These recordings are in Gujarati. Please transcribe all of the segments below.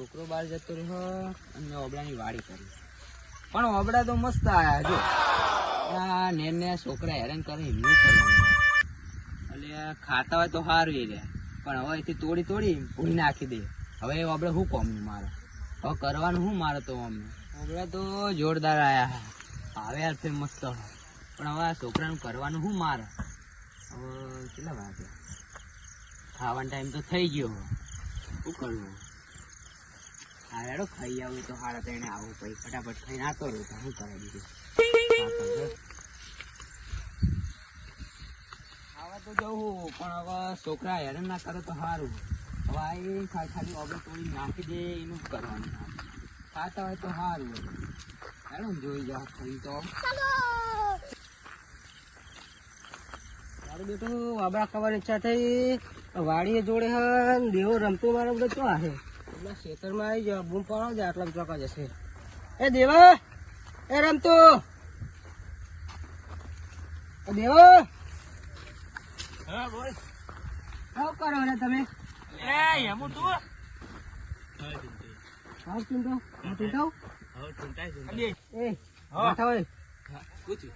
છોકરો બહાર જતો રહ્યો અને ઓબળાની વાડી કરી. પણ ઓબળા તો મસ્ત આયા, જો. આ નેન છોકરા હેરાન કરે એમનું એટલે ખાતા હોય તો સારું એ રહ્યા પણ હવે એથી તોડી તોડી ભૂલી નાખી દે. હવે એ ઓબડે શું કોમનું મારે? હવે કરવાનું શું મારે તો અમને ઓબળા તો જોરદાર આયા આવે યાર ફેર મસ્ત. પણ હવે આ છોકરાનું કરવાનું શું મારે? હવે કેટલા વાગ્યા ખાવાનો ટાઈમ તો થઈ ગયો. શું કરવું? હા હેડો ખાઈ આવું તો હારા તેને આવું પછી ફટાફટ ખાઈને આતો રહું. તો શું કરે બીજું. ખાવા તો જવું, પણ હવે છોકરા હેરાન ના કરે તો સારું હવે આ એ ખાલી ઓગળ તોડી નાખી દે, એનું કરવાનું? ખાતા હોય તો સારું હેડો જોઈ જાઓ ખાઈ તો બેટું વાબડા ખાવાની ઈચ્છા થઈ. વાડીએ જોડે હન, દેવો રમતો મારો બધો ચો आहे એટલે ખેતરમાં આવી જાવ બૂમ પાડો છે આટલા ચોકા જશે. એ દેવા એ રમતો. એ દેવો. કરો તમે. ચિંતો હું. ચિંતો એ માથા હોય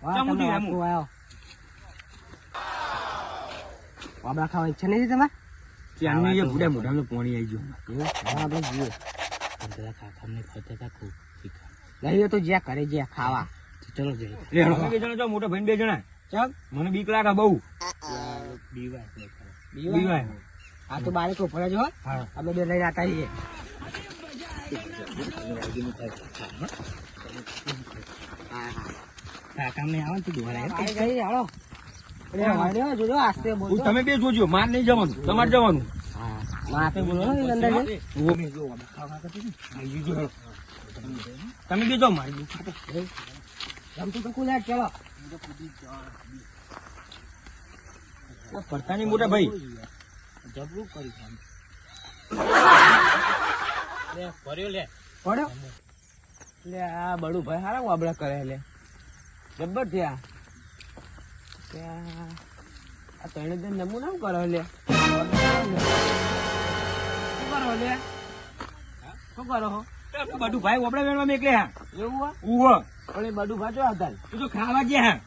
વાપરો આયો. વાબડા ખાવા ઈચ્છા નથી તમારે? ત્યાંની એ બુડા મોઢામાં પાણી આવી ગયું. આપણે જુઓ. પેલા કાકાને ખોતા હતા ખૂબ લઈએ તો જ્યાં કરે જ્યાં ખાવા. ચલો બે જણા જાઓ મોટા ભાઈ બે જણા. ચાલ. મને બીક લાગે બહુ. બીવાય. આ તો બારે કો પડે જો આપણે બે લઈને આતા રહીએ કાકાને આવે ને તું ગઈ હાલો તમે બે જોજો માર નહીં જવાનું તમારે જવાનું. તમે બે જાઓ મારી પડતા નહીં મોટા ભાઈ. જબરું કરી પડ્યો લે પડ્યો લે. આ બડું ભાઈ હારા વાબડા કરે લે. જબ્બર થયા. આ તણે તે નમૂના શું કરો લે શું કરો લે શું કરો હો? ભાઈ ઓપડા વેણવા મેકલે હા. એવું હો? ઉવો પણ એ બડું ભાજો હતા તું તો ખાવા ગયા હા.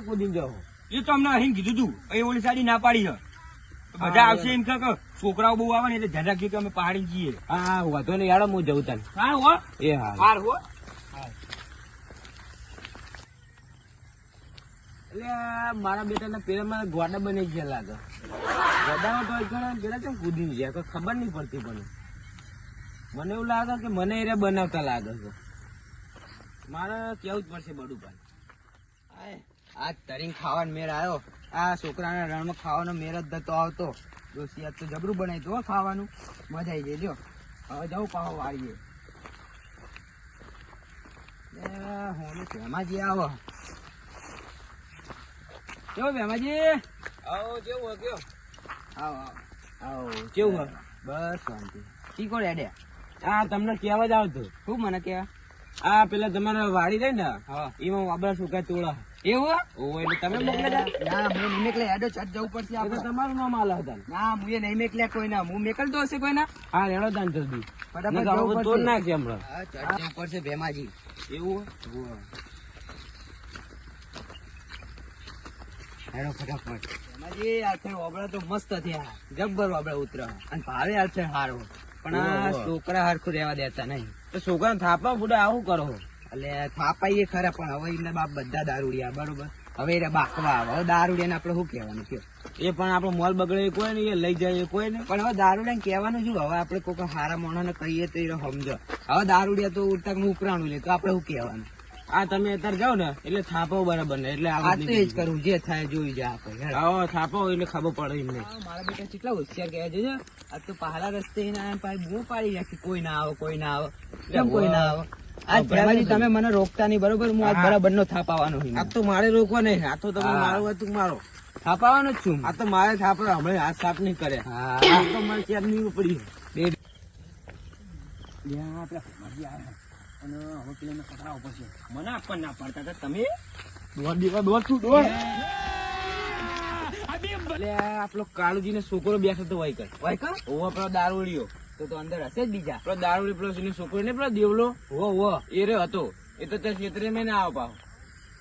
કુદીને જાઓ એ તો અમને અહીં કીધું તું એ ઓલી સાડી ના પાડી છે બધા આવશે એમ કે કે છોકરાઓ બહુ આવે ને એટલે ધ્યાન રાખીએ કે અમે પહાડી જઈએ. હા વાંધો નહીં. યાર હું જઉં તને. હા હો. એ હા. હાર હો. એટલે મારા બેટાના મારા ગોડા બની ગયા લાગે. ગોડામાં તો જણા પેલા કેમ કૂદી ગયા? કોઈ ખબર નહીં પડતી પણ. મને એવું લાગે કે મને એ બનાવતા લાગે છે. મારે કેવું જ પડશે બડું ભાઈ આ તરીને ખાવાનો મેર આવ્યો. આ છોકરાના રણમાં ખાવાનો મેર જ નતો આવતો. દોસ્તી આજ તો જબરું બનાવી દો ખાવાનું. મજા આવી જાય જો હવે જવું પાહો વાળીએ. હું ભેમાજી આવો કેવો ભેમાજી આવો જેવું કયો આવો આવો. આવો કેવું હોય બસ શાંતિ. શીખો રેડ્યા હા તમને કહેવા જ આવતું. શું મને કહેવા? આ પેલા તમારા વાડી રહી ને એમાં વાબરા સુકા તોડા. એવું ઓ એટલે તમે મોકલે ના હું નીકળે એડો ચટ જવું પડશે આપણે. તમારું નામ આલા હતા ના હું એ નહીં મેકલે કોઈ ના હું મેકલતો હશે કોઈ ના હા રેડો તાન જલ્દી. ફટાફટ જવું પડશે. નાખશે હમણાં. હા ચટ જવું પડશે ભેમાજી. એવું હેડો ફટાફટ. ભેમાજી આ છે વાબડા તો મસ્ત થયા. જબ્બર વાબળા ઉતરા. અને ભાવે આ છે હારો. પણ આ છોકરા હરખું રહેવા દેતા નહીં. તો છોકરા થાપા બુડા આવું કરો. એટલે થાપાઈએ ખરા પણ હવે એમના બાપ બધા દારૂડિયા બરોબર? હવે એ બાકવા આવે. હવે દારૂડિયાને આપણે શું કહેવાનું કયો? એ પણ આપણો મોલ બગડે કોઈ નહીં એ લઈ જાય કોઈ નહીં. પણ હવે દારૂડિયાને કહેવાનું શું? હવે આપણે કોઈ હારા માણસને કહીએ તો એ સમજો. હવે દારૂડિયા તો ઉડતા ઉપરાણું લે તો આપણે શું કહેવાનું? આ તમે અત્યારે જાઓ ને એટલે થાપો બરાબર ને એટલે આ તો એ જ કરું જે થાય જોઈ જાય આપણે હા થાપો એટલે ખબર પડે એમને મારા બેટા કેટલા હોશિયાર ગયા છે આ તો પહાડા રસ્તે એના પાસે બૂમ પાડી જાય કોઈ ના આવે કોઈ ના આવે કેમ કોઈ ના આવે આજ તમે મને રોકતા નહીં બરોબર હું આજ બરાબર નો થાપાવાનો આ તો મારે રોકવા નહીં આ તો તમે મારો હતું મારો થાપાવાનો જ છું આ તો મારે થાપડો હમણાં હાથ સાફ નહીં કરે આ તો મારે ચેર નહીં ઉપડી બે આવ્યા અને હવે પેલા પકડાવો પડશે મને આપવા ના પાડતા હતા. તમે? દોડ દીવા દોડ તું દોડ. આપણો કાળુજી છોકરો બેઠો તો વાયકર વાયકર ઓ આપણો દારૂડિયો. તો તો અંદર હશે જ બીજા. પેલો દારૂડી પેલો એની છોકરો ને પેલો દેવલો? વો વો એ રે હતો. એ તો ત્યાં ક્ષેત્રે મેં ના આવ પાવ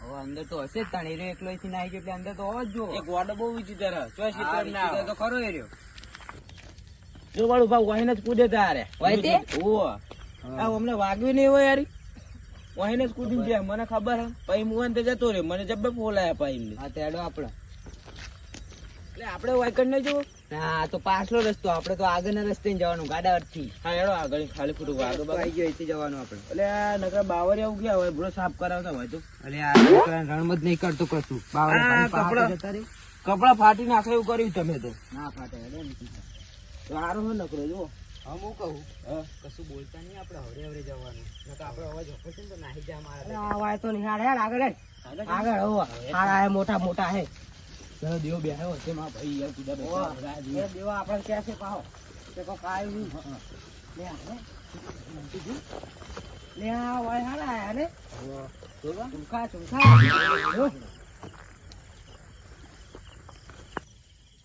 હવે અંદર તો હશે જ તાણ. એ રહ્યો એકલો થી ગયો એટલે અંદર તો હોવો જ જો એક વાડો બહુ વિચિત્ર હે. ના તો ખરો એ રહ્યો. જો વાળું ભાવ વાહીને જ કૂદે તારે. વાહીતે? ઓવો આ અમને વાગ્યું નહીં હોય યાર. વહીને સ્કૂટી ગયા. મને ખબર હે. પછી મુવાન તે જતો રે મને જબ્બે ફોલાયા પછી આ તેડો આપડે. એટલે આપણે વાયકડ નહીં જવો? ના તો પાછલો રસ્તો. આપડે તો આગળના રસ્તે જવાનું ગાડા અર્થી હા એડો આગળ ખાલી ખોટું વાગો બાગો. આવી ગયો અહીંથી જવાનું આપડે. એટલે આ નકરા બાવરિયા ઉગ્યા હોય ભૂલો સાફ કરાવતા હોય તો. એટલે આ રણમત નહીં કરતો કશું. પહાડ કપડાં. ફાટી નાખે એવું કર્યું તમે તો. ના ફાટે સારું હોય નકરો જો હા હું કહું. કશું બોલતા નહીં આપણે હવરે હવરે જવાનું. નકર આપણે અવાજ હશે ને તો નાહી જાય અરે મારા. વાય તો નિહાળ યાર આગળ આગળ હોવા હે મોટા મોટા હે. ચલો દેવો બેહ્યો હશે માં ભાઈ યાર કીધા બેઠા રાહ દેવા આપણે ક્યાં છે? પાહો. તે કો કાય નહીં લે આ લે. લે આ વાય હારા આયા ને ચુમકા ચુમકા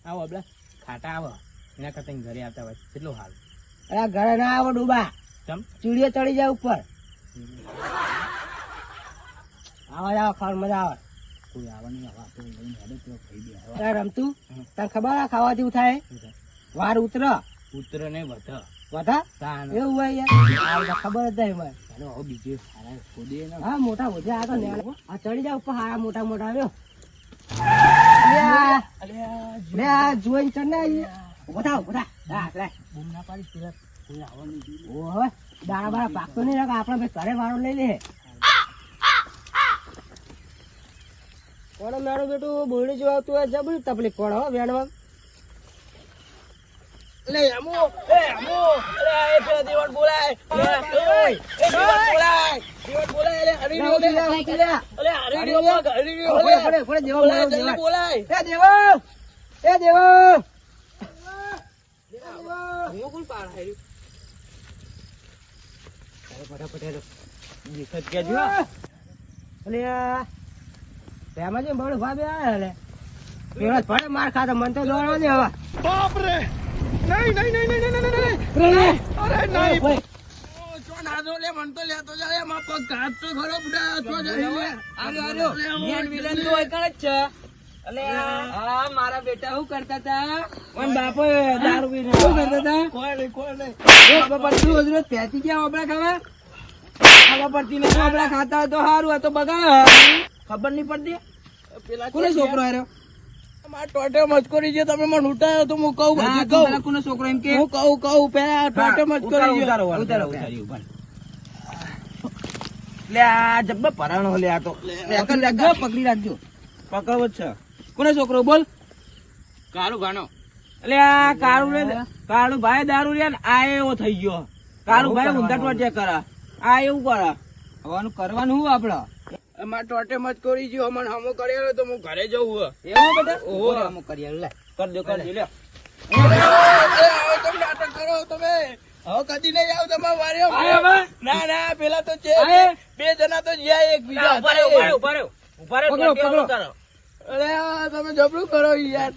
આવો અબલા. ખાટા આવો. એના કરતા ઘરે આવતા હોય. કેટલું હાલ? અરે ઘરે ના આવો ડૂબા. ચીડીઓ ચડી જાય ઉપર. આવા આવો ખાવા મજા આવે. કોઈ આવા નહીં આવા તો લઈને હેડો રમતું? તને ખબર આ ખાવા જેવું થાય? વાર ઉતર. ઉતર ને વધ. વધા? એવું હોય યાર. ખબર જ નહીં મને બીજે સારા ખોદે હા મોટા મોજા આ તો આ ચડી જાય ઉપર હારા મોટા મોટા આવ્યો. જોઈને ચડ ને હા લે બૂમ ના પાડી પેલા કોઈ આવવાનું ઓહો દાણા બાણા પાકતો નહીં રાખે આપણે ભાઈ ઘરે વાળો લઈ લે. કોણ મારું બેટું બોલડી જોવા તું આ જબરી તકલીફ કોણ હો વેણવા? લે અમો એ અમો અરે એ પેલા દેવણ બોલાય. ઓય એ દેવણ બોલાય દેવણ બોલાય. અરે હરી ઉઠી લે. અરે હરી રે હરી રે પડે, પડે, પડે, દેવા બોલાય. બોલાય. એ દેવો એ દેવો. હું કોણ પાડ હાર્યું ફટાફટ હેડો. દેખત કે જો અલે આ રેમાજી બળ ભાભી આયા લે પેલો જ પડે માર ખાતો મને તો દોડવા દે હવે બાપ રે નહીં નહીં નહીં નહીં નહીં નહીં. અરે નહીં. ચો નાદો લે મન તો લેતો જાય એમાં પગ ઘાત તો ખરો બુડા તો જાય આર્યો આર્યો મેન વિલન તો એકણ જ છે અલે મારા બેટા શું કરતા હતા? મન બાપો દારૂ પીને શું કરતા હતા? કોઈ નહીં કોઈ નહીં. ખબર પડતી રોજ રોજ પેતી ગયા ખાવા? ખબર પડતી નહીં ઓબળા ખાતા હોય તો સારું આ તો બગા ખબર નહીં પડતી? પેલા કોનો છોકરો હાર્યો? મારા ટોટે મચકોરી જે તમે મને ઉઠાયો તો હું કહું હા, બધી કહું. છોકરો એમ કે? હું કહું કહું પેલા ટોટે મચકોરી ઉતારો, ઉતારો, ઉતારો. લે આ જબ્બે પરાણો લે આ તો. પકડી રાખજો પકડી રાખજો. પકડ છે. કોનો છોકરો બોલ? કાળુ ગાનો એટલે આ કાળુ કાળુ ભાઈ દારૂ ને આ એવો થઈ ગયો. કાળુ ભાઈ ઊંધા ટોટે કરા. આ એવું કરા. હવાનું કરવાનું હું આપડે? અમાર ટોટે મત કરી ગયો મને હમો કર્યો તો હું ઘરે જવું એવું બેટા ઓહો. ઓહો કરી લે. કર દો કર દો લે. તમે નાટક કરો તમે. હવે કદી નહીં આવ તમારે વારે ના ના પેલા તો છે બે જણા તો જ્યાં એક બીજા ઊભા રહ્યો, ઊભા રહ્યો, ઊભા રહ્યો પકડો, પકડો. અરે તમે જબરું કરો યાર.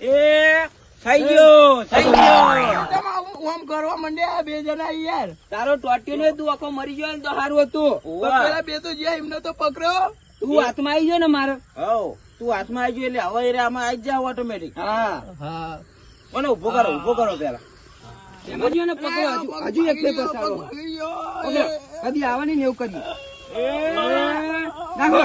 એ થઈ ગયો થઈ ગયો. તમે આવું આમ કરવા માંડ્યા બે જણા યાર. તારો ટોટ્યો ને તું આખો મરી ગયો ને તો સારું હતું. પેલા બે તો જ્યાં એમને તો પકડ્યો. તું હાથમાં આવી ગયો ને મારો. હવ. તું હાથમાં આવી ગયો એટલે હવે આમાં આવી જાવ ઓટોમેટિક હા. હા. મને ઊભો કરો ઊભો કરો પેલા. એમાં ને પકડો હજુ હજુ એક બે પસાડો કદી આવવાની ને એવું કરી નાખો.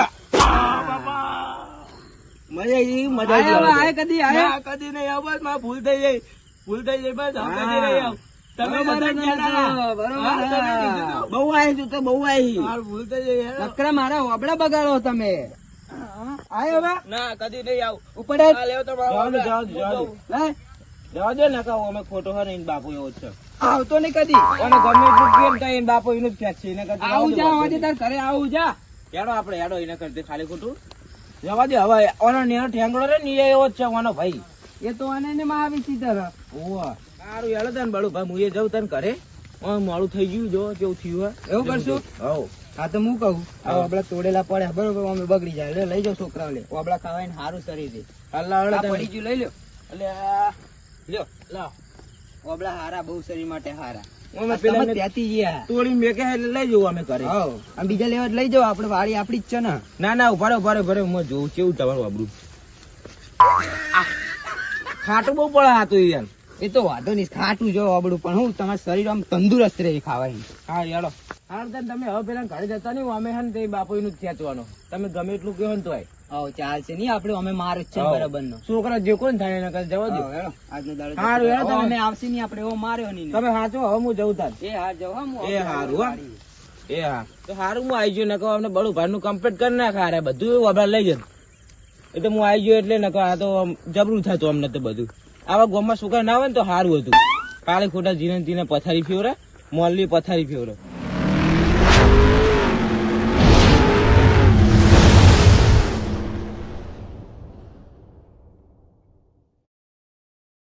મજા આવી. મજા આવી કદી આયા? કદી નહીં આવ બસમાં ભૂલ થઈ જાય ભૂલ થઈ જાય બસ હવે કદી નહીં આવ. તમે બરોબર નતા જ કહેતા. નતો, બરોબર હા, તમે હા. કીધું તું. બહુ આવી તું તો બહુ આવી ભૂલ થઈ જાય યાર. મારા ઓબડા બગાડો તમે. આયો હવે? ના કદી નહીં આવ. ઉપર આ તો મારો જવા જવા દે, જવા દે. હે? જવા દે નકા અમે ખોટો હોય ને બાપુ એવો છે. આવતો નહીં કદી. અને ગમે એટલું કેમ થાય એનો બાપુ એનું જ એને કરતા આવું જા આજે તાર ઘરે આવું જા. હેડો આપણે હેડો એને કરતી ખાલી ખોટું. જવા દે હવે ઓનો નેનો ઠેંગડો રે ની એવો જ છે ઓનો ભાઈ. એ તો આને ને માં આવી સીધા રહ. ઓવા સારું હેડો તને બળુ ભાઈ હું એ જાઉં તને કરે મોડું થઈ ગયું જો કેવું થયું હે? એવું કરશું? હવ હા તો હું કહું આ હા. તોડેલા પડ્યા બરોબર અમે બગડી જાય. એટલે લઈ જાઓ છોકરાઓ લે આપડા ખાવાય ને સારું શરીર રે અલ્લા આ પડી ગયું લઈ લ્યો. એટલે લ્યો લાવ. ઓબળા હારા બહુ શરીર માટે હારા. અમે પેલા તમે ત્યાંથી ગયા. તોડી મેકે લઈ જવું અમે કરે હવ. બીજા લેવા લઈ જાઓ આપણે વાડી આપડી જ છે ને. ના ના ઊભા રહો, ઊભા રહો, ઊભા રહો. હું જોઉં કેવું તમારું આબરૂ? ખાટું બહુ પડે આ તો યાર એ તો વાંધો નહીં ખાટું જો ઓબડું પણ હું તમારું શરીર આમ તંદુરસ્ત રહે ખાવાની. હા યાડો હા તો તમે હવે પેલા ઘરે જતા નહીં અમે હે ને તે બાપુ નું જ ખેંચવાનો તમે ગમે એટલું કહો ને તોય. ચાલશે નહીં આપડે અમે માર જ છે બરાબર નો છોકરા જે કોઈ થાય એના કઈ જવા દો. આજનો દાડો હારું, હેડો તમે. આવશે નહીં આપડે એવો માર્યો નહીં તમે સાચો હવે હું જઉં તાર. એ હા જવા હું એ હારું, હા. એ હા તો સારું હું આવી ગયો નકો અમને બળું ભારનું કમ્પ્લીટ કરી નાખા અરે બધું વબડા લઈ જત એ તો હું આવી ગયો એટલે નકો આ તો જબરું થતું અમને તો બધું. આવા ગોમાં છોકરા ના હોય ને તો સારું હતું. કાલે ખોટા જીને જીને પથારી ફેવરે મોલની પથારી ફેવરે.